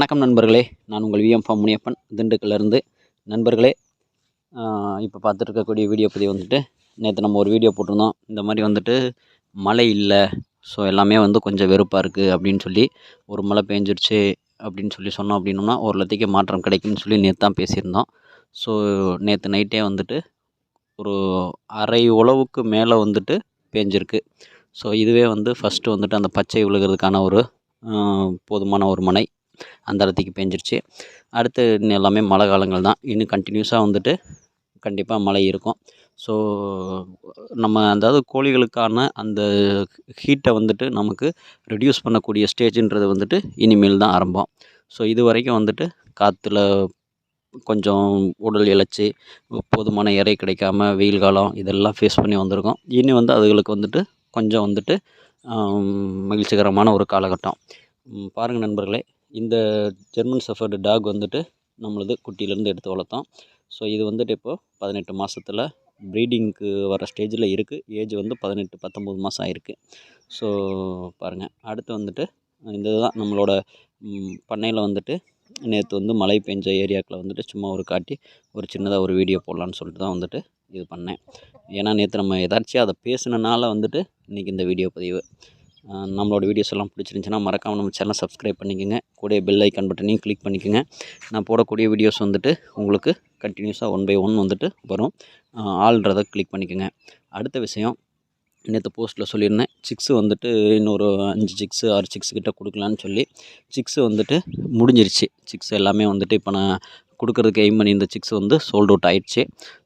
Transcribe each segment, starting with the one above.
வணக்கம் நண்பர்களே. நான் உங்கள் விஎம் ஃபார்ம் முனியப்பன் திண்டுக்கல்லேருந்து. நண்பர்களே இப்போ பார்த்துருக்கக்கூடிய வீடியோ பதிவு வந்துட்டு நேற்று நம்ம ஒரு வீடியோ போட்டிருந்தோம். இந்த மாதிரி வந்துட்டு மழை இல்லை ஸோ எல்லாமே வந்து கொஞ்சம் வெறுப்பாக இருக்குது அப்படின்னு சொல்லி ஒரு மழை பெஞ்சிருச்சு அப்படின்னு சொல்லி சொன்னோம் அப்படின்னோம்னா ஒரு லத்திக்கு மாற்றம் கிடைக்கும்னு சொல்லி நேற்று தான் பேசியிருந்தோம். ஸோ நேற்று நைட்டே வந்துட்டு ஒரு அரை உழவுக்கு மேலே வந்துட்டு பேஞ்சிருக்கு. ஸோ இதுவே வந்து ஃபஸ்ட்டு வந்துட்டு அந்த பச்சை விழுகிறதுக்கான ஒரு போதுமான ஒரு மனை அந்த இடத்துக்கு பெஞ்சிருச்சு. அடுத்து இன்னும் எல்லாமே மழை காலங்கள் தான். இன்னும் கண்டினியூஸாக வந்துட்டு கண்டிப்பாக மழை இருக்கும். ஸோ நம்ம அதாவது கோழிகளுக்கான அந்த ஹீட்டை வந்துட்டு நமக்கு ரெடியூஸ் பண்ணக்கூடிய ஸ்டேஜுன்றது வந்துட்டு இனிமேல் தான் ஆரம்பம். ஸோ இது வரைக்கும் வந்துட்டு காற்றுல கொஞ்சம் உடல் இழைச்சி போதுமான இறை கிடைக்காம வெயில் காலம் இதெல்லாம் ஃபேஸ் பண்ணி வந்திருக்கோம். இனி வந்து அதுகளுக்கு வந்துட்டு கொஞ்சம் வந்துட்டு மகிழ்ச்சிகரமான ஒரு காலகட்டம். பாருங்கள் நண்பர்களே இந்த ஜெர்மன் சஃபர்டு டாக் வந்துட்டு நம்மளது குட்டியிலேருந்து எடுத்து வளர்த்தோம். ஸோ இது வந்துட்டு இப்போது பதினெட்டு மாதத்தில் ப்ரீடிங்க்கு வர ஸ்டேஜில் இருக்குது ஏஜ் வந்து பதினெட்டு பத்தொம்போது மாதம் ஆயிருக்கு. ஸோ பாருங்கள் அடுத்து வந்துட்டு இந்த தான் நம்மளோட பண்ணையில் வந்துட்டு நேற்று வந்து மழை பெஞ்ச ஏரியாக்களை வந்துட்டு சும்மா ஒரு காட்டி ஒரு சின்னதாக ஒரு வீடியோ போடலான்னு சொல்லிட்டு தான் வந்துட்டு இது பண்ணேன். ஏன்னா நேற்று நம்ம எதாச்சும் அதை பேசுனனால வந்துட்டு இன்றைக்கி இந்த வீடியோ பதிவு. நம்மளோட வீடியோஸ் எல்லாம் பிடிச்சிருந்துச்சின்னா மறக்காமல் நம்ம சேனல் சப்ஸ்கிரைப் பண்ணிக்கோங்க. கூட பெல் ஐக்கான் பட்டனையும் கிளிக் பண்ணிக்கோங்க. நான் போடக்கூடிய வீடியோஸ் வந்துட்டு உங்களுக்கு கண்டினியூஸாக ஒன் பை ஒன் வந்துட்டு வரும். ஆள்ன்றதை கிளிக் பண்ணிக்கோங்க. அடுத்த விஷயம் நேற்று போஸ்ட்டில் சொல்லியிருந்தேன். சிக்ஸு வந்துட்டு இன்னொரு அஞ்சு சிக்ஸு ஆறு சிக்ஸ் கிட்ட கொடுக்கலான்னு சொல்லி. சிக்ஸு வந்துட்டு முடிஞ்சிருச்சு. சிக்ஸ் எல்லாமே வந்துட்டு இப்போ நான் கொடுக்குறதுக்கு எய்ம் பண்ணி இந்த சிக்ஸ் வந்து சோல்ட் அவுட் ஆயிடுச்சு.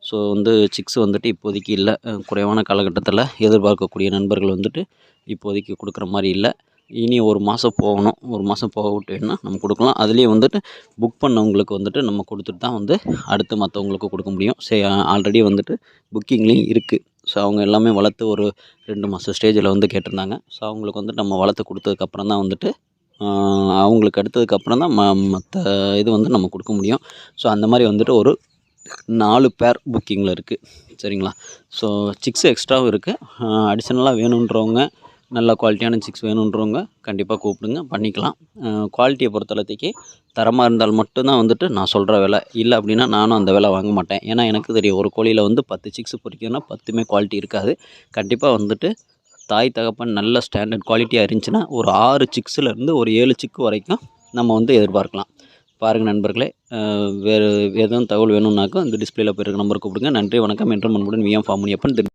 ஸோ வந்து சிக்ஸ் வந்துட்டு இப்போதைக்கு இல்லை. குறைவான காலகட்டத்தில் எதிர்பார்க்கக்கூடிய நண்பர்கள் வந்துட்டு இப்போதைக்கு கொடுக்குற மாதிரி இல்லை. இனி ஒரு மாதம் போகணும். ஒரு மாதம் போக விட்டுன்னா நம்ம கொடுக்கலாம். அதுலேயே வந்துட்டு புக் பண்ணவங்களுக்கு வந்துட்டு நம்ம கொடுத்துட்டு தான் வந்து அடுத்து மற்றவங்களுக்கு கொடுக்க முடியும். சரி ஆல்ரெடி வந்துட்டு புக்கிங்லேயும் இருக்குது ஸோ அவங்க எல்லாமே வளர்த்து ஒரு ரெண்டு மாதம் ஸ்டேஜில் வந்து கேட்டிருந்தாங்க. ஸோ அவங்களுக்கு வந்துட்டு நம்ம வளர்த்து கொடுத்ததுக்கப்புறம் தான் வந்துட்டு அவங்களுக்கு அடுத்ததுக்கப்புறம் தான் ம மற்ற இது வந்து நம்ம கொடுக்க முடியும். ஸோ அந்த மாதிரி வந்துட்டு ஒரு நாலு பேர் புக்கிங்கில் இருக்குது சரிங்களா? ஸோ சிக்ஸ் எக்ஸ்ட்ராவும் இருக்குது அடிஷ்னலாக வேணுன்றவங்க நல்ல குவாலிட்டியான சிக்ஸ் வேணுன்றவங்க கண்டிப்பாக கூப்பிடுங்க. பண்ணிக்கலாம். குவாலிட்டியை பொறுத்தளத்துக்கு தரமாக இருந்தால் மட்டும்தான் வந்துட்டு நான் சொல்கிற விலை. இல்லை அப்படின்னா நானும் அந்த விலை வாங்க மாட்டேன். ஏன்னா எனக்கு தெரியும் ஒரு கோழியில் வந்து பத்து சிக்ஸ் பொறிக்கணும்னா பத்துமே குவாலிட்டி இருக்காது. கண்டிப்பாக வந்துட்டு தாய் தகப்பன் நல்ல ஸ்டாண்டர்ட் குவாலிட்டியாக இருந்துச்சுன்னா ஒரு ஆறு சிக்ஸ்லேருந்து ஒரு ஏழு சிக்கு வரைக்கும் நம்ம வந்து எதிர்பார்க்கலாம். பாருங்கள் நண்பர்களே வேறு எதுவும் தகவல் வேணும்னாக்கா இந்த டிஸ்பிளேல போயிருக்க நம்பருக்கு கூப்பிடுங்க நன்றி வணக்கம். என்று முன்புடன் விஎம் ஃபார்ம் திரு